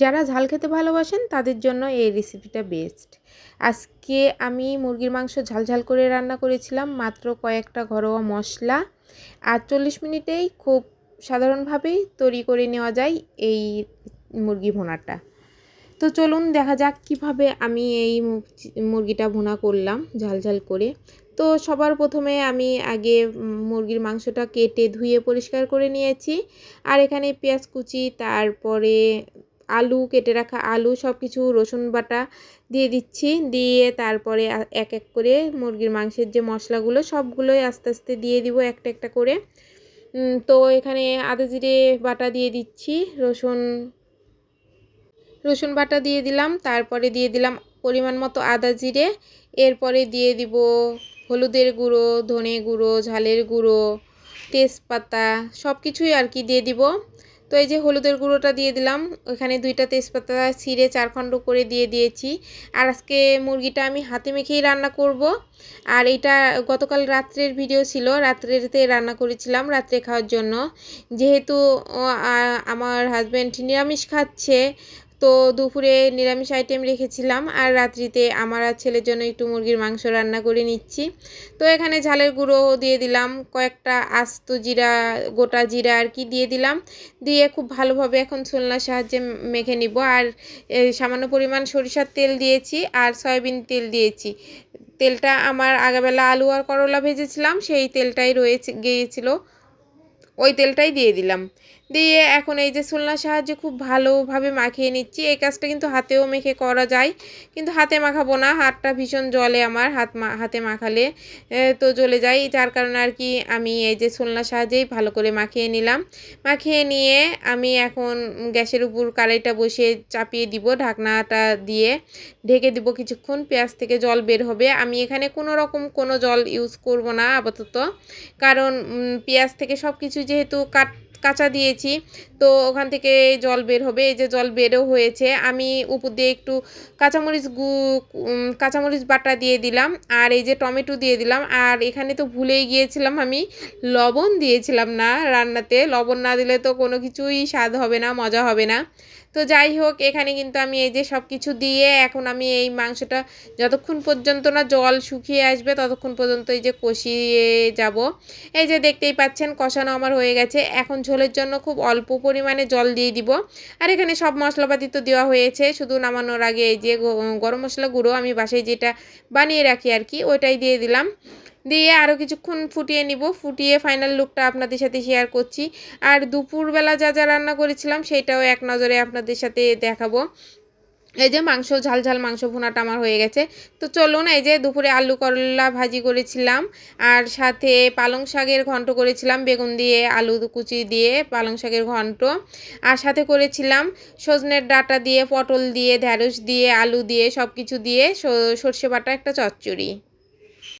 যারা ঝাল খেতে ভালোবাসেন, তাদের জন্য এই রেসিপিটা বেস্ট আজকে আমি মুরগির মাংস ঝাল ঝাল করে রান্না করেছিলাম, মাত্র কয়েকটা ঘরোয়া মশলা। আর চল্লিশ মিনিটেই খুব সাধারণভাবেই তৈরি করে নেওয়া যায় এই মুরগি ভোনাটা। তো চলুন দেখা যাক কীভাবে আমি এই মুরগিটা ভুনা করলাম ঝাল ঝাল করে। তো সবার প্রথমে আমি আগে মুরগির মাংসটা কেটে ধুয়ে পরিষ্কার করে নিয়েছি। আর এখানে পেঁয়াজ কুচি, তারপরে আলু কেটে রাখা আলু সব কিছু রসুন বাটা দিয়ে দিচ্ছি। দিয়ে তারপরে এক এক করে মুরগির মাংসের যে মশলাগুলো, সবগুলোই আস্তে আস্তে দিয়ে দিব একটা একটা করে। তো এখানে আদা জিরে বাটা দিয়ে দিচ্ছি, রসুন রসুন বাটা দিয়ে দিলাম। তারপরে দিয়ে দিলাম পরিমাণ মতো আদা জিরে। এরপরে দিয়ে দিব হলুদের গুঁড়ো, ধনে গুঁড়ো, ঝালের গুঁড়ো, তেজপাতা সব কিছুই আর কি দিয়ে দিব। তো এই যে হলুদের গুঁড়োটা দিয়ে দিলাম। ওখানে দুইটা তেজপাতা ছিঁড়ে চারখণ্ড করে দিয়ে দিয়েছি। আর আজকে মুরগিটা আমি হাতে মেখেই রান্না করব। আর এটা গতকাল রাত্রের ভিডিও ছিল। রাত্রেতে রান্না করেছিলাম রাত্রে খাওয়ার জন্য। যেহেতু আমার হাজব্যান্ড নিরামিষ খাচ্ছে তো দুপুরে নিরামিষ আইটেম রেখেছিলাম আর রাত্রিতে আমার আর ছেলের জন্য একটু মুরগির মাংস রান্না করে নিচ্ছি। তো এখানে ঝালের গুঁড়ো দিয়ে দিলাম, কয়েকটা আস্ত জিরা, গোটা জিরা আর কি দিয়ে দিলাম। দিয়ে খুব ভালোভাবে এখন ছোলনার সাহায্যে মেখে নিব আর সামান্য পরিমাণ সরিষার তেল দিয়েছি আর সয়াবিন তেল দিয়েছি। তেলটা আমার আগাবেলা আলু আর করলা ভেজেছিলাম, সেই তেলটাই রয়েছে, গিয়েছিল। ওই তেলটাই দিয়ে দিলাম। দিয়ে এখন এই যে সুলনার সাহায্যে খুব ভালোভাবে মাখিয়ে নিচ্ছি। এই কাজটা কিন্তু হাতেও মেখে করা যায়। কিন্তু হাতে মাখাবো না, হাতটা ভীষণ জলে আমার, হাত হাতে মাখালে তো জ্বলে যায়। যার কারণে আর কি আমি এই যে সুলনার সাহায্যেই ভালো করে মাখিয়ে নিলাম। মাখিয়ে নিয়ে আমি এখন গ্যাসের উপর কড়াইটা বসিয়ে চাপিয়ে দিব, ঢাকনাটা দিয়ে ঢেকে দিব কিছুক্ষণ, পেঁয়াজ থেকে জল বের হবে। আমি এখানে কোনো রকম কোনো জল ইউজ করব না আপাতত। কারণ পেঁয়াজ থেকে সব কিছু যেহেতু কাট কাঁচা দিয়েছি। তো ওখান থেকে জল বের হবে। এই যে জল বেরও হয়েছে। আমি উপর দিয়ে একটু কাঁচামরিচ গু কাঁচামরিচ বাটা দিয়ে দিলাম। আর এই যে টমেটো দিয়ে দিলাম। আর এখানে তো ভুলেই গিয়েছিলাম আমি, লবণ দিয়েছিলাম না রান্নাতে। লবণ না দিলে তো কোনো কিছুই স্বাদ হবে না, মজা হবে না। তো যাই হোক, এখানে কিন্তু আমি এই যে সব কিছু দিয়ে এখন আমি এই মাংসটা যতক্ষণ পর্যন্ত না জল শুকিয়ে আসবে, ততক্ষণ পর্যন্ত এই যে কষিয়ে যাব। এই যে দেখতেই পাচ্ছেন, কষানো আমার হয়ে গেছে। এখন ঝোলের জন্য খুব অল্প পরিমাণে জল দিয়ে দিব। আর এখানে সব মশলাপাতি তো দেওয়া হয়েছে, শুধু নামানোর আগে এই যে গরম মশলা গুঁড়ো আমি বাসায় যেটা বানিয়ে রাখি আর কি, ওইটাই দিয়ে দিলাম। দিয়ে আরও কিছুক্ষণ ফুটিয়ে নিব। ফুটিয়ে ফাইনাল লুকটা আপনাদের সাথে শেয়ার করছি। আর দুপুরবেলা যা যা রান্না করেছিলাম সেটাও এক নজরে আপনাদের সাথে দেখাবো। এই যে মাংস, ঝাল ঝাল মাংস ভুনাটা আমার হয়ে গেছে। তো চলুন এই যে দুপুরে আলু করলা ভাজি করেছিলাম। আর সাথে পালং শাকের ঘন্ট করেছিলাম, বেগুন দিয়ে আলু কুচি দিয়ে পালং শাকের ঘন্ট। আর সাথে করেছিলাম সজনের ডাটা দিয়ে, পটল দিয়ে, ঢ্যাঁড়স দিয়ে, আলু দিয়ে সব কিছু দিয়ে সর্ষে বাটা, একটা চচ্চড়ি।